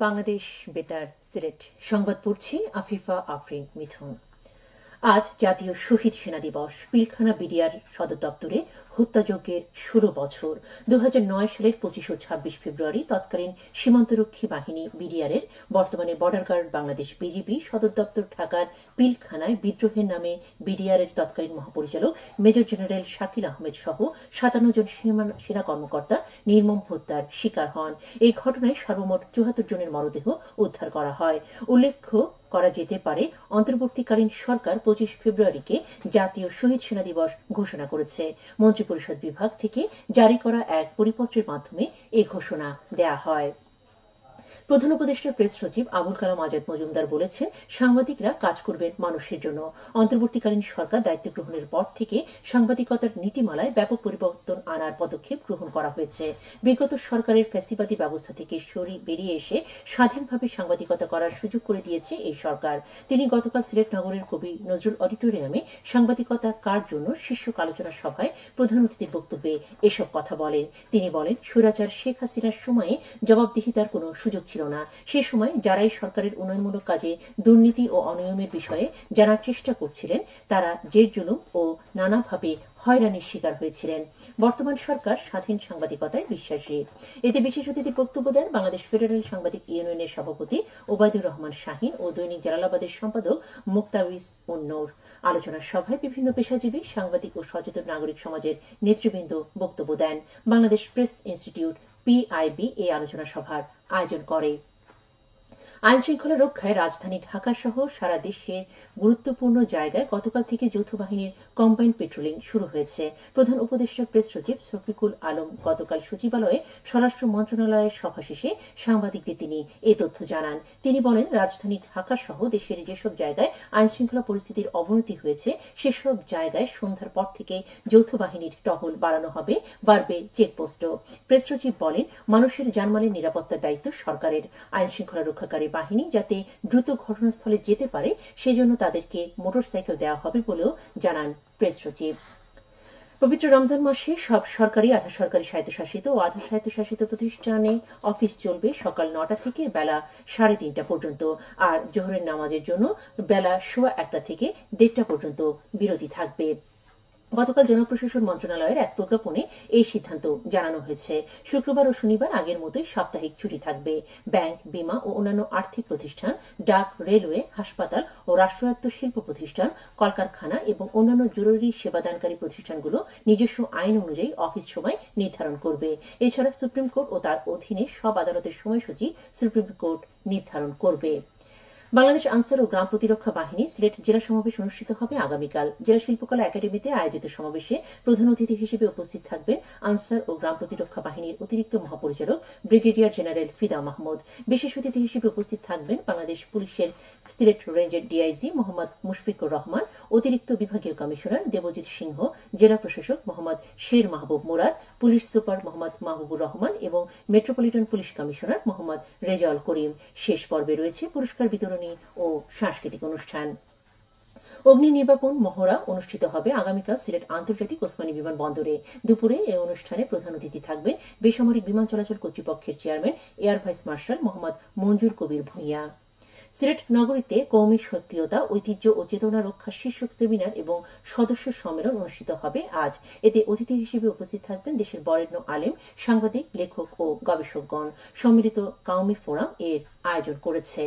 বাংলাদেশ বেতার সিলেট সংবাদ পড়ছি আফিফা আফরিন মিথুন আজ জাতীয় শহীদ সেনা দিবস। পিলখানা বিডিআর সদর দপ্তরে হত্যাযজ্ঞের ষোলো বছর। দু হাজার নয় সালের পঁচিশ ও ছাব্বিশ ফেব্রুয়ারি তৎকালীন সীমান্তরক্ষী বাহিনী বিডিআর এর বর্তমানে বর্ডার গার্ড বাংলাদেশ বিজিবি সদর দপ্তর ঢাকার পিলখানায় বিদ্রোহের নামে বিডিআর এর তৎকালীন মহাপরিচালক মেজর জেনারেল শাকিল আহমেদ সহ সাতান্ন জন সেনা কর্মকর্তা নির্মম হত্যার শিকার হন। এই ঘটনায় সর্বমোট চুয়াত্তর জনের মরদেহ উদ্ধার করা হয়। উল্লেখ্য করা যেতে পারে, অন্তর্বর্তীকালীন সরকার পঁচিশ ফেব্রুয়ারিকে জাতীয় শহীদ সেনা দিবস ঘোষণা করেছে। মন্ত্রিপরিষদ বিভাগ থেকে জারি করা এক পরিপত্রের মাধ্যমে এ ঘোষণা দেয়া হয়। প্রধান উপদেষ্টা প্রেস সচিব আবুল কালাম আজাদ মজুমদার বলেছেন, সাংবাদিকরা কাজ করবেন মানুষের জন্য। অন্তর্বর্তীকালীন সরকার দায়িত্ব গ্রহণের পর থেকে সাংবাদিকতার নীতিমালায় ব্যাপক পরিবর্তন আনার পদক্ষেপ গ্রহণ করা হয়েছে। বিগত সরকারের ফ্যাসিবাদী ব্যবস্থা থেকে সরি বেরিয়ে এসে স্বাধীনভাবে সাংবাদিকতা করার সুযোগ করে দিয়েছে এই সরকার। তিনি গতকাল সিলেট নগরের কবি নজরুল অডিটোরিয়ামে সাংবাদিকতা কার জন্য শীর্ষক আলোচনা সভায় প্রধান অতিথির বক্তব্যে এসব কথা বলেন। তিনি বলেন, সুরাচার শেখ হাসিনার সময়ে জবাবদিহিতার কোনো সুযোগ ছিল না। সে সময় যারাই সরকারের উন্নয়নমূলক কাজে দুর্নীতি ও অনিয়মের বিষয়ে জানার চেষ্টা করছিলেন, তারা জের জুলুম ও নানাভাবে হয়রানির শিকার হয়েছিলেন। বর্তমান সরকার স্বাধীন সাংবাদিকতায় বিশ্বাসী। এতে বিশেষ অতিথি বক্তব্য দেন বাংলাদেশ ফেডারেল সাংবাদিক ইউনিয়নের সভাপতি ওবায়দুর রহমান শাহিন ও দৈনিক জালালাবাদের সম্পাদক মুক্তাউইস উন্নৌর। আলোচনা সভায় বিভিন্ন পেশাজীবী, সাংবাদিক ও সচেতন নাগরিক সমাজের নেতৃবৃন্দ বক্তব্য দেন। বাংলাদেশ প্রেস ইনস্টিটিউট পিআইবি এই আলোচনা সভার আয়োজন করে। আইন শৃঙ্খলা রক্ষায় রাজধানী ঢাকা সহ সারা দেশে গুরুত্বপূর্ণ জায়গায় গতকাল থেকে যৌথ বাহিনীর কম্বাইন্ড পেট্রোলিং শুরু হয়েছে। প্রধান উপদেষ্টা প্রেস সচিব শফিকুল আলম গতকাল সচিবালয়ে স্বরাষ্ট্র মন্ত্রণালয়ের সভা শেষে সাংবাদিকদের তিনি এ তথ্য জানান। তিনি বলেন, রাজধানী ঢাকা সহ দেশের যেসব জায়গায় আইন শৃঙ্খলা পরিস্থিতির অবনতি হয়েছে, সেসব জায়গায় সন্ধ্যার পর থেকে যৌথ বাহিনীর টহল বাড়ানো হবে, বাড়বে চেকপোস্টও। প্রেস সচিব বলেন, মানুষের জানমালের নিরাপত্তার দায়িত্ব সরকারের। আইন শৃঙ্খলা রক্ষাকারী বাহিনী যাতে দ্রুত ঘটনাস্থলে যেতে পারে, সেজন্য তাদেরকে মোটরসাইকেল দেওয়া হবে বলেও জানান প্রেস সচিব। পবিত্র রমজান মাসে সব সরকারি, আধা সরকারি স্বায়ত্তশাসিত ও আধা স্বায়ত্তশাসিত প্রতিষ্ঠানে অফিস চলবে সকাল নটা থেকে বেলা সাড়ে তিনটা পর্যন্ত, আর জোহরের নামাজের জন্য বেলা সোয়া একটা থেকে দেড়টা পর্যন্ত বিরতি থাকবে। গতকাল জনপ্রশাসন মন্ত্রণালয়ের এক প্রজ্ঞাপনে এই সিদ্ধান্ত জানানো হয়েছে। শুক্রবার ও শনিবার আগের মতোই সাপ্তাহিক ছুটি থাকবে। ব্যাংক, বিমা ও অন্যান্য আর্থিক প্রতিষ্ঠান, ডাক, রেলওয়ে, হাসপাতাল ও রাষ্ট্রায়ত্ত শিল্প প্রতিষ্ঠান, কলকারখানা এবং অন্যান্য জরুরি সেবাদানকারী প্রতিষ্ঠানগুলো নিজস্ব আইন অনুযায়ী অফিস সময় নির্ধারণ করবে। এছাড়া সুপ্রিম কোর্ট ও তার অধীনে সব আদালতের সময়সূচি সুপ্রিম কোর্ট নির্ধারণ করবে। বাংলাদেশ আনসার ও গ্রাম প্রতিরক্ষা বাহিনী সিলেট জেলা সমাবেশ অনুষ্ঠিত হবে আগামীকাল। জেলা শিল্পকলা একাডেমিতে আয়োজিত সমাবেশে প্রধান অতিথি হিসেবে উপস্থিত থাকবেন আনসার ও গ্রাম প্রতিরক্ষা বাহিনীর অতিরিক্ত মহাপরিচালক ব্রিগেডিয়ার জেনারেল ফিদা মাহমুদ। বিশেষ অতিথি হিসেবে উপস্থিত থাকবেন বাংলাদেশ পুলিশের সিলেট রেঞ্জের ডিআইজি মোহাম্মদ মুশফিকুর রহমান, অতিরিক্ত বিভাগীয় কমিশনার দেবজিৎ সিংহ, জেলা প্রশাসক মোহাম্মদ শের মাহবুব মুরাদ, পুলিশ সুপার মোহাম্মদ মাহবুবুর রহমান এবং metropolitan police commissioner Mohammad Rezaul Karim. শেষ পর্বে রয়েছে পুরস্কার বিতরণ ও সাংস্কৃতিক অনুষ্ঠান। অগ্নি নির্বাপন মহড়া অনুষ্ঠিত হবে আগামীকাল সিলেট আন্তর্জাতিক ওসমানী বিমানবন্দরে। দুপুরে এই অনুষ্ঠানে প্রধান অতিথি থাকবেন বেসামরিক বিমান চলাচল কর্তৃপক্ষের chairman, air vice marshal Mohammad Manzur Kabir Bhuiyan. Sylhet নগরীতে কৌমি সক্রিয়তা, ঐতিহ্য ও চেতনা রক্ষা শীর্ষক সেমিনার এবং সদস্য সম্মেলন অনুষ্ঠিত হবে আজ। এতে অতিথি হিসেবে উপস্থিত থাকবেন দেশের বরেণ্য আলেম, সাংবাদিক, লেখক ও গবেষকগণ। সম্মিলিত কাউমি ফোরাম এর আয়োজন করেছে।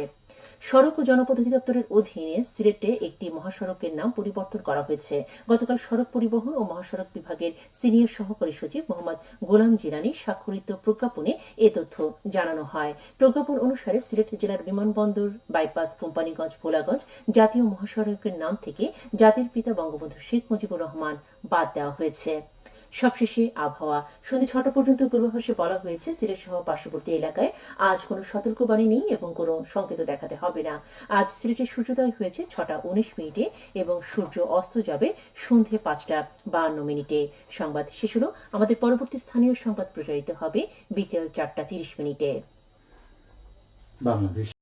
সড়ক ও জনপথ অধিদপ্তরের অধীনে সিলেটে একটি মহাসড়কের নাম পরিবর্তন করা হয়েছে। গতকাল সড়ক পরিবহন ও মহাসড়ক বিভাগের সিনিয়র সহকারী সচিব মোহাম্মদ গোলাম জিরানি স্বাক্ষরিত প্রজ্ঞাপনে এ তথ্য জানানো হয়। প্রজ্ঞাপন অনুসারে সিলেট জেলার বিমানবন্দর, বাইপাস, কোম্পানিগঞ্জ, ভোলাগঞ্জ জাতীয় মহাসড়কের নাম থেকে জাতির পিতা বঙ্গবন্ধু শেখ মুজিবুর রহমান বাদ দেওয়া হয়েছে। সবশেষে আবহাওয়া। সন্ধ্যে ছটা পর্যন্ত পূর্বাভাসে বলা হয়েছে সিলেট সহ পার্শ্ববর্তী এলাকায় আজ কোনো সতর্কবাণী নেই এবং কোনো সংকেত দেখাতে হবে না। আজ সিলেটের সূর্যোদয় হয়েছে ছটা উনিশ মিনিটে এবং সূর্য অস্ত যাবে সন্ধে পাঁচটা বাহান্ন মিনিটে। সংবাদ শেষ হল। আমাদের পরবর্তী স্থানীয় সংবাদ প্রচারিত হবে বিকেল চারটা তিরিশ মিনিটে। বাংলাদেশ।